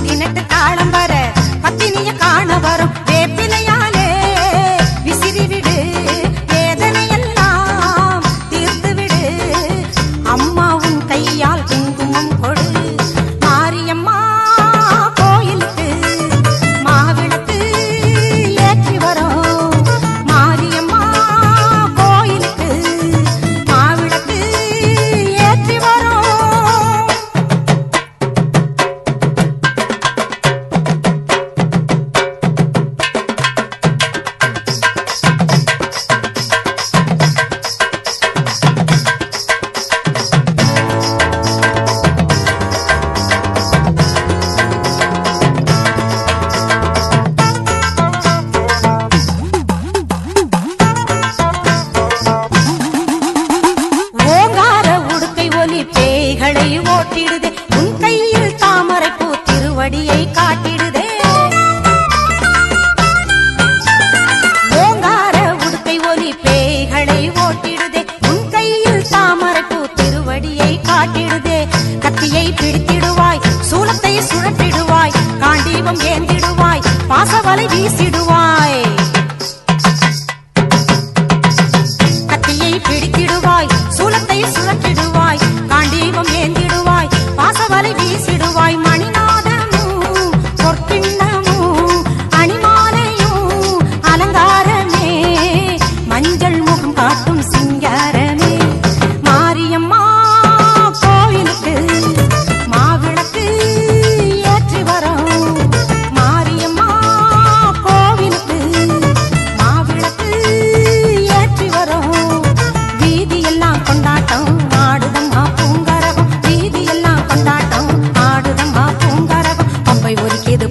பதினெட்டு தாளம் வர தந்தையை சுழற்றிடுவாய். காண்டீபம் ஏந்திடுவாய். பாசவலை வீசி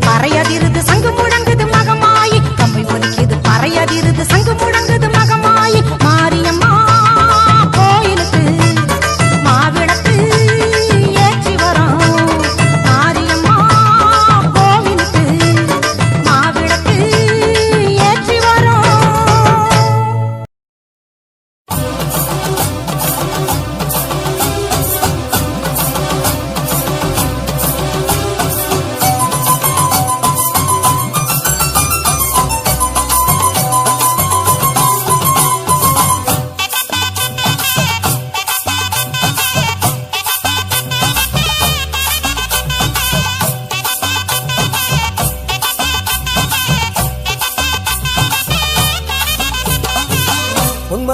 மறையதிருது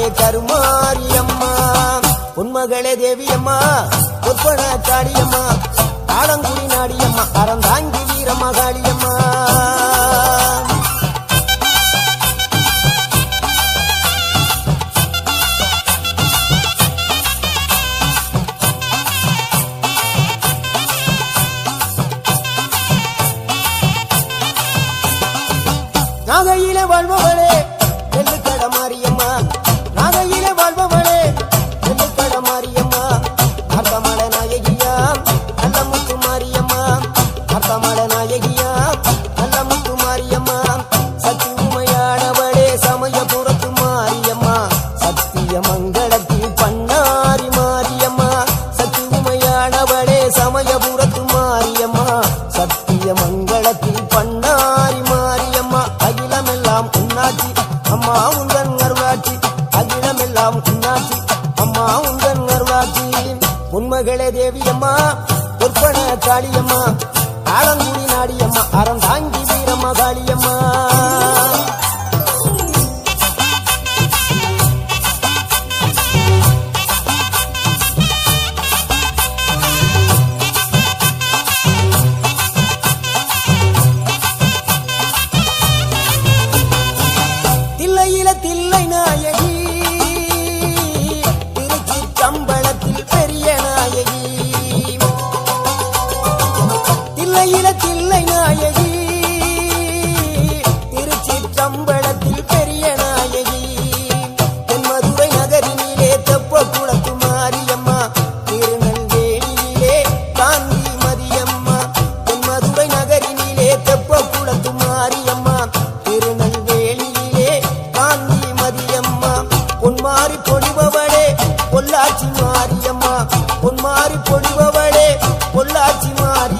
தாயே கருமாரி அம்மா பொன்மகளே தேவி அம்மா பொற்பன காளியம்மா ஆலங்குடி நாடியம்மா அறந்தாங்கி வீரமகாளியம்மா. பொழிபவளே பொள்ளாச்சி மாரியம்மா. பொன்மாறி பொழிபவளே பொள்ளாச்சி மாறி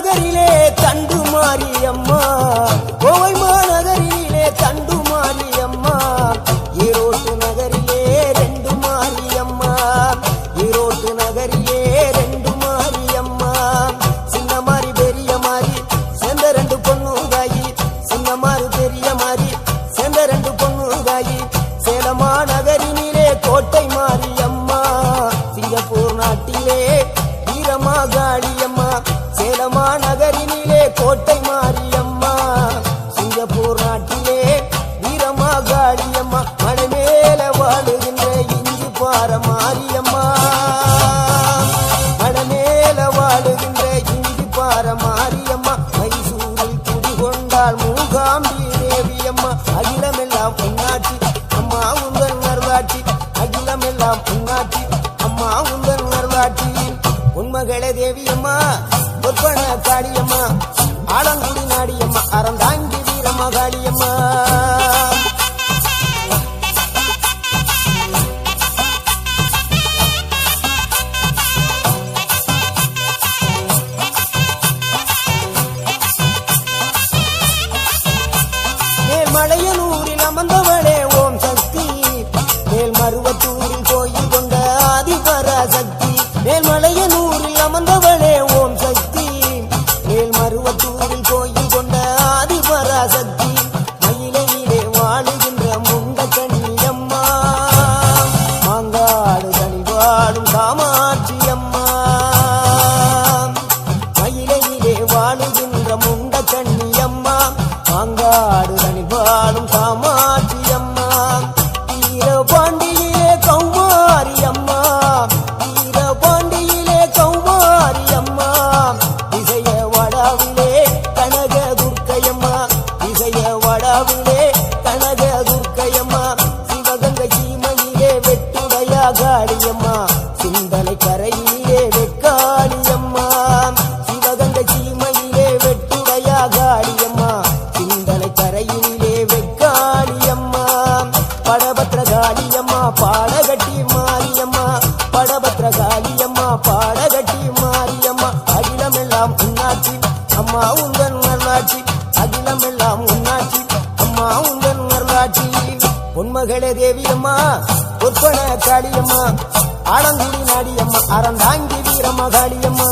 நகரிலே தண்டு மாரியம்மா கோவை காளியம்மா மலை மேல வாழுகின்ற இஞ்சி பாற மாரியம்மா. மலை மேல வாழுகின்ற இஞ்சி பாற மாரியம்மா. மைசூரில் குடி கொண்டால் மூகாம்பி தேவியம்மா. அகிலமெல்லாம் பொன்னாட்சி அம்மா தேவியம்மா. வளையலும் தேவியம்மா பொற்பன காளியம்மா ஆடந்திரி நாடியம்மா அறந்தாங்கி வீரம்மா காளியம்மா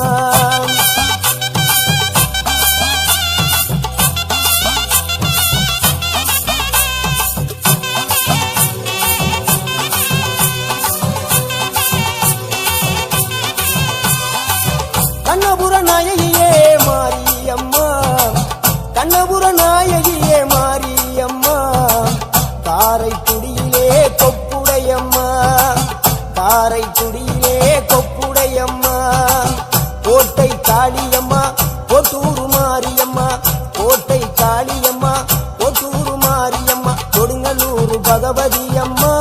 பகவதி அம்மா.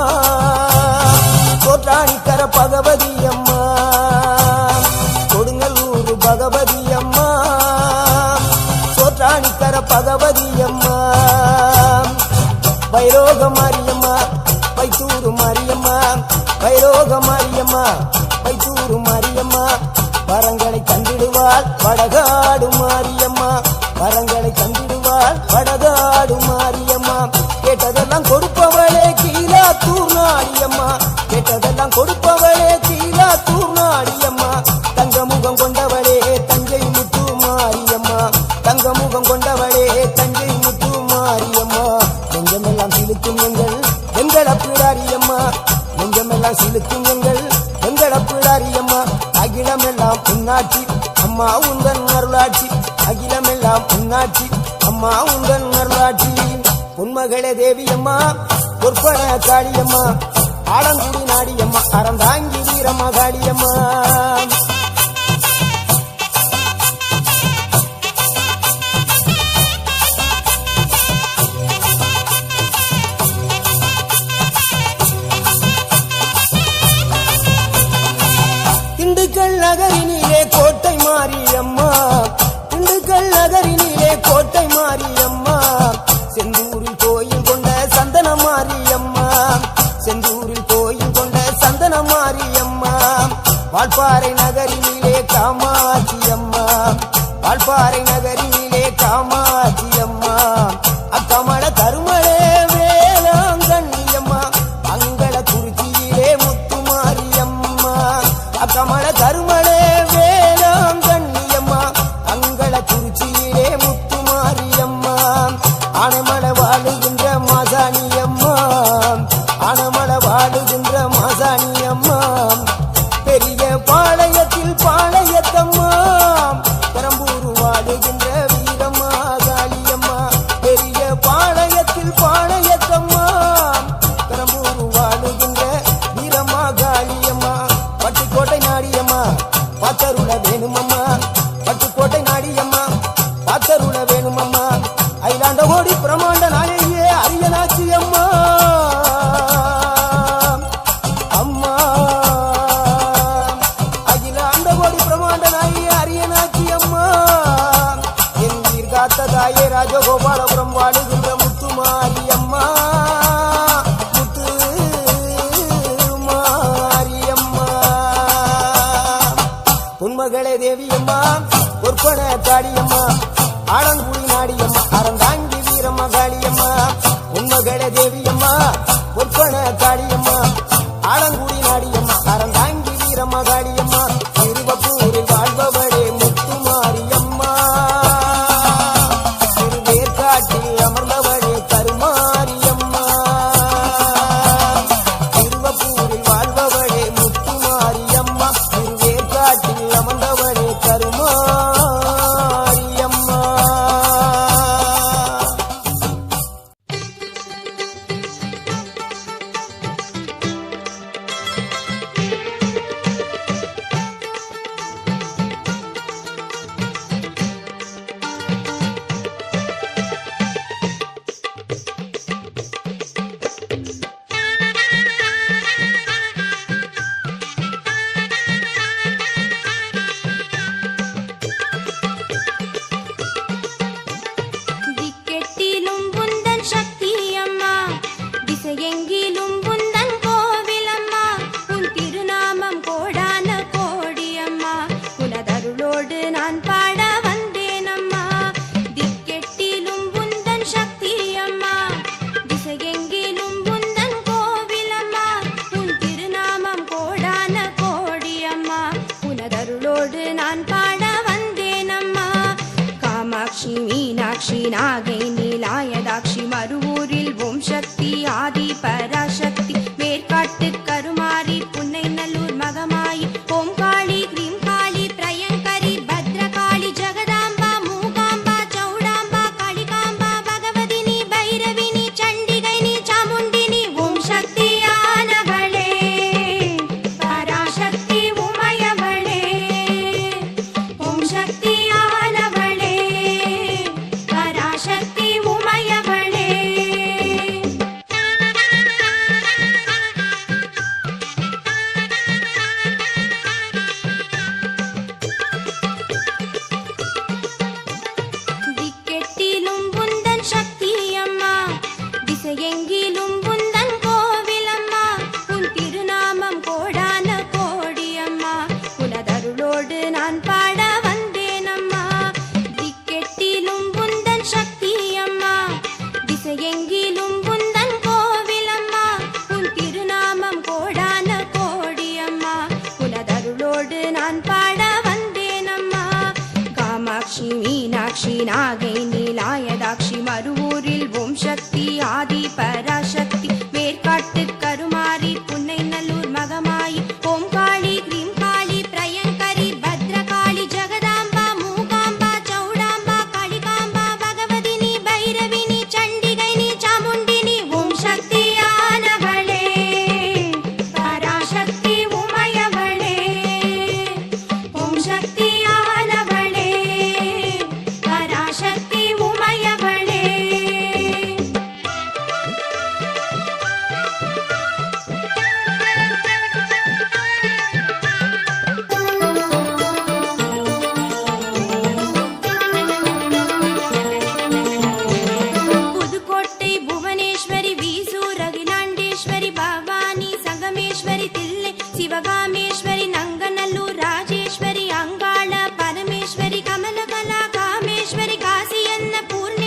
பிடாரியம்மா. நெஞ்சமெல்லாம் சிலுக்கும் எங்கள் எங்கட பிடாரியம்மா. அகிலமெல்லாம் புண்ணாட்சி அம்மா உந்தன் அருளாட்சி. அகிலமெல்லாம் புண்ணாட்சி அம்மா உந்தன் அருளாட்சி. உண்மகளே தேவியம்மா பொற்பன காளியம்மா. ஆலங்குடி நாடியம்மா அறந்தாங்கி வீரம்மா காளியம்மா வால்பாறை நகரினிலே காமாட்சி அம்மா வால்பாறை நகரினிலே காமாட்சி அம்மா அக்கமல கருமலே வேளாங்கண்ணி அம்மா மங்கள குறிச்சியிலே முத்துமாரி அம்மா அக்கமல கருமலே வேளாங்கண்ணி அம்மா மங்கள குறிச்சியிலே முத்துமாரி அம்மா ஆனமல வாழுகின்ற மாசாணி அம்மா ஆனமல வாழுகின்ற ராஜகோபாலபுரம் வாழுகின்ற முத்துமாரி அம்மா. முத்து மாரியம்மா உன்மகளே தேவியம்மா பொற்பன தாடியம்மா ஆடங்குடி എങ്കിലും Dan Pai.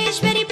Sarishwari